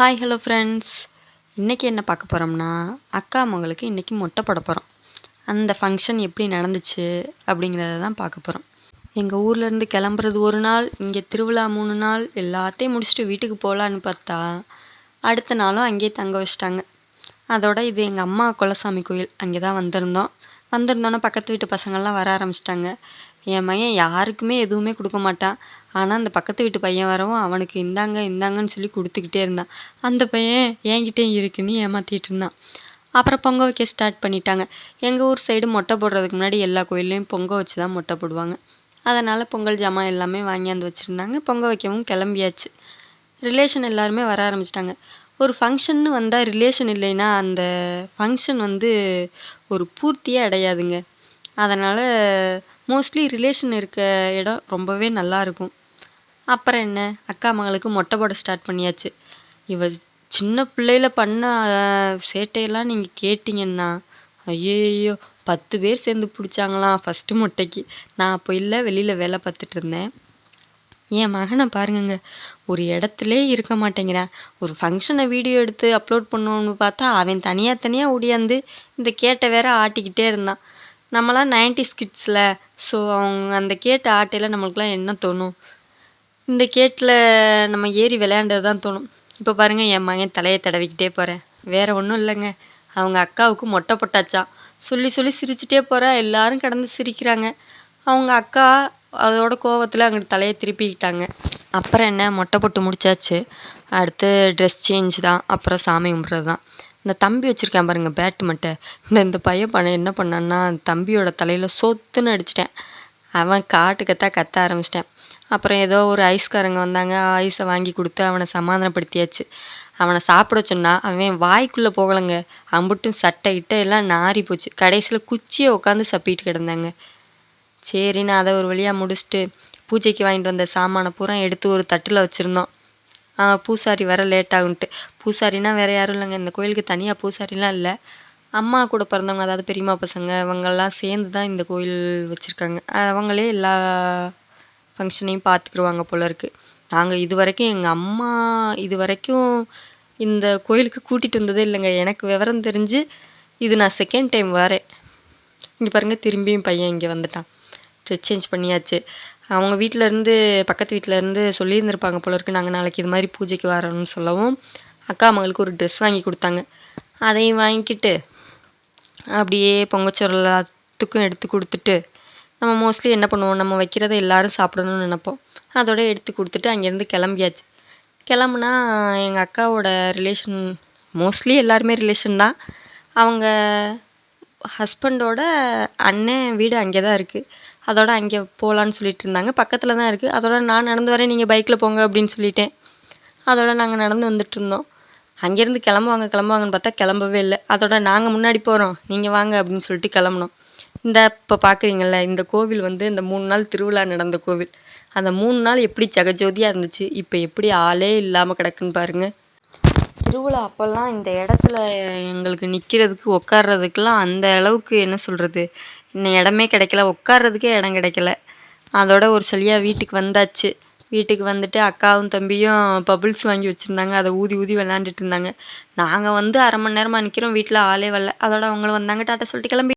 Hi hello friends இன்றைக்கி என்ன பார்க்க போகிறோம்னா அக்கா மங்களுக்கு இன்றைக்கி மொட்டை போட போகிறோம் அந்த ஃபங்க்ஷன் எப்படி நடந்துச்சு அப்படிங்கிறத தான் பார்க்க போகிறோம் எங்கள் ஊர்லேருந்து கிளம்புறது ஒரு நாள் இங்கே திருவிழா மூணு நாள் எல்லாத்தையும் முடிச்சுட்டு வீட்டுக்கு போகலான்னு பார்த்தா அடுத்த நாளும் அங்கேயே தங்க வச்சிட்டாங்க. அதோட இது எங்கள் அம்மா குலசாமி கோயில் அங்கே தான் வந்திருந்தோம். வந்திருந்தோன்னே பக்கத்து வீட்டு பசங்கள்லாம் வர ஆரம்பிச்சிட்டாங்க. என் மகன் யாருக்குமே எதுவுமே கொடுக்க மாட்டான். ஆனால் அந்த பக்கத்து வீட்டு பையன் வரவும் அவனுக்கு இந்தாங்க இந்தாங்கன்னு சொல்லி கொடுத்துக்கிட்டே இருந்தான். அந்த பையன் என்கிட்டயும் இருக்குன்னு ஏமாற்றிட்டு இருந்தான். அப்புறம் பொங்க வைக்க ஸ்டார்ட் பண்ணிட்டாங்க. எங்கள் ஊர் சைடு மொட்டை போடுறதுக்கு முன்னாடி எல்லா கோயில்லையும் பொங்க வச்சு தான் மொட்டை போடுவாங்க. அதனால் பொங்கல் ஜாமான் எல்லாமே வாங்கியாந்து வச்சுருந்தாங்க. பொங்க வைக்கவும் கிளம்பியாச்சு. ரிலேஷன் எல்லாருமே வர ஆரம்பிச்சிட்டாங்க. ஒரு ஃபங்க்ஷன்னு வந்தால் ரிலேஷன் இல்லைன்னா அந்த ஃபங்க்ஷன் வந்து ஒரு பூர்த்தியே அடையாதுங்க. அதனால் மோஸ்ட்லி ரிலேஷன் இருக்க இடம் ரொம்பவே நல்லாயிருக்கும் அப்புறம் என்ன? அக்கா மகளுக்கு மொட்டை போட ஸ்டார்ட் பண்ணியாச்சு. இவ சின்ன பிள்ளையில பண்ண சேட்டையெல்லாம் நீங்கள் கேட்டிங்கன்னா ஐயையோ பத்து பேர் சேர்ந்து பிடிச்சாங்களாம் ஃபஸ்ட்டு மொட்டைக்கு. நான் அப்போ இல்லை வெளியில் வேலை பார்த்துட்டு இருந்தேன். என் மகனை பாருங்கங்க ஒரு இடத்துலே இருக்க மாட்டேங்கிறான் ஒரு ஃபங்க்ஷனை வீடியோ எடுத்து அப்லோட் பண்ணணும்னு பார்த்தா அவன் தனியாக தனியாக ஓடியாந்து இந்த கேட்டை வேற ஆட்டிக்கிட்டே இருந்தான். நம்மளாம் நைன்டிஸ் கிட்ஸில் ஸோ அவங்க அந்த கேட்டு ஆட்டையில் நம்மளுக்குலாம் என்ன தோணும்? இந்த கேட்டில் நம்ம ஏறி விளையாண்டது தான் தோணும். இப்போ பாருங்கள் என் மகன் தலையை தடவிக்கிட்டே போகிறேன் வேறு ஒன்றும் இல்லைங்க. அவங்க அக்காவுக்கு மொட்டை போட்டாச்சான் சொல்லி சொல்லி சிரிச்சிட்டே போகிறேன் எல்லாரும் கடந்து சிரிக்கிறாங்க. அவங்க அக்கா அதோட கோவத்தில் அங்கிட்டு தலையை திருப்பிக்கிட்டாங்க. அப்புறம் என்ன? மொட்டை போட்டு முடிச்சாச்சு. அடுத்து ட்ரெஸ் சேஞ்ச் தான். அப்புறம் சாமி கும்பிட்றது தான் இந்த தம்பி வச்சுருக்கேன் பாருங்கள் பேட்டு மட்டை இந்த இந்த பையன் பண்ண என்ன பண்ணான்னா தம்பியோட தலையில் சொத்துன்னு அடிச்சிட்டேன். அவன் காட்டு கத்தா கத்த ஆரம்பிச்சிட்டேன். அப்புறம் ஏதோ ஒரு ஐஸ்காரங்க வந்தாங்க ஐஸை வாங்கி கொடுத்து அவனை சமாதானப்படுத்தியாச்சு. அவனை சாப்பிட சொன்னா அவன் வாய்க்குள்ளே போகலைங்க. அம்புட்டும் சட்டை இட்ட எல்லாம் நாரி போச்சு. கடைசியில் குச்சியை உட்காந்து சப்பிட்டு கிடந்தாங்க. சரி நான் அதை ஒரு வழியாக முடிச்சுட்டு பூஜைக்கு வாங்கிட்டு வந்த சாமானை பூரா எடுத்து ஒரு தட்டில் வச்சுருந்தோம். பூசாரி வர லேட் ஆகுன்ட்டு. பூசாரினா வேறு யாரும் இல்லைங்க. இந்த கோயிலுக்கு தனியாக பூசாரிலாம் இல்லை. அம்மா கூட பிறந்தவங்க அதாவது பெரியம்மா பசங்க இவங்கெல்லாம் சேர்ந்து தான் இந்த கோயில் வச்சுருக்காங்க. அவங்களே எல்லா ஃபங்க்ஷனையும் பார்த்துக்குருவாங்க போல இருக்குது நாங்கள் இது வரைக்கும் எங்கள் அம்மா இது வரைக்கும் இந்த கோயிலுக்கு கூட்டிகிட்டு வந்ததே இல்லைங்க. எனக்கு விவரம் தெரிஞ்சு இது நான் செகண்ட் டைம் வரேன். இங்கே பாருங்கள் திரும்பியும் பையன் இங்கே வந்துட்டான். ட்ரெஸ் சேஞ்ச் பண்ணியாச்சு. அவங்க வீட்டிலேருந்து பக்கத்து வீட்டிலேருந்து சொல்லியிருந்திருப்பாங்க போல இருக்குது நாங்கள் நாளைக்கு இது மாதிரி பூஜைக்கு வரோம்னு சொல்லவும். அக்கா மகளுக்கு ஒரு ட்ரெஸ் வாங்கி கொடுத்தாங்க. அதையும் வாங்கிக்கிட்டு அப்படியே பொங்கச்சோறு எல்லாத்துக்கும் எடுத்து கொடுத்துட்டு நம்ம மோஸ்ட்லி என்ன பண்ணுவோம்? நம்ம வைக்கிறத எல்லோரும் சாப்பிடணும்னு நினப்போம். அதோட எடுத்து கொடுத்துட்டு அங்கேருந்து கிளம்பியாச்சு. கிளம்புனா எங்கள் அக்காவோட ரிலேஷன் மோஸ்ட்லி எல்லாருமே ரிலேஷன் தான். அவங்க ஹஸ்பண்டோட அண்ணன் வீடு அங்கே தான் இருக்குது அதோட அங்கே போகலான்னு சொல்லிட்டு இருந்தாங்க. பக்கத்தில் தான் இருக்குது அதோட நான் நடந்து வரேன் நீங்கள் பைக்கில் போங்க அப்படின்னு சொல்லிட்டேன். அதோட நாங்கள் நடந்து வந்துட்டு இருந்தோம். அங்கேருந்து கிளம்புவாங்க கிளம்புவாங்கன்னு பார்த்தா கிளம்பவே இல்லை. அதோட நாங்கள் முன்னாடி போகிறோம் நீங்கள் வாங்க அப்படின்னு சொல்லிட்டு கிளம்புனோம். இந்த இப்போ பார்க்குறீங்கள்ல இந்த கோவில் வந்து இந்த மூணு நாள் திருவிழா நடந்த கோவில். அந்த மூணு நாள் எப்படி ஜெகஜோதியாக இருந்துச்சு? இப்போ எப்படி ஆளே இல்லாமல் கிடக்குன்னு பாருங்கள் திருவிழா அப்போல்லாம் இந்த இடத்துல எங்களுக்கு நிற்கிறதுக்கு உட்கார்றதுக்குலாம் அந்த அளவுக்கு என்ன சொல்கிறது இன்னும் இடமே கிடைக்கல. உட்கார்றதுக்கே இடம் கிடைக்கல. அதோட ஒரு சரியாக வீட்டுக்கு வந்தாச்சு. வீட்டுக்கு வந்துட்டு அக்காவும் தம்பியும் பபுள்ஸ் வாங்கி வச்சுருந்தாங்க. அதை ஊதி ஊதி விளாண்டுட்டு இருந்தாங்க. நாங்கள் வந்து அரை மணி நேரமாக நிற்கிறோம் வீட்டில் ஆளே வரல. அதோட அவங்களும் வந்தாங்க. டாட்டா சொல்லிட்டு கிளம்பி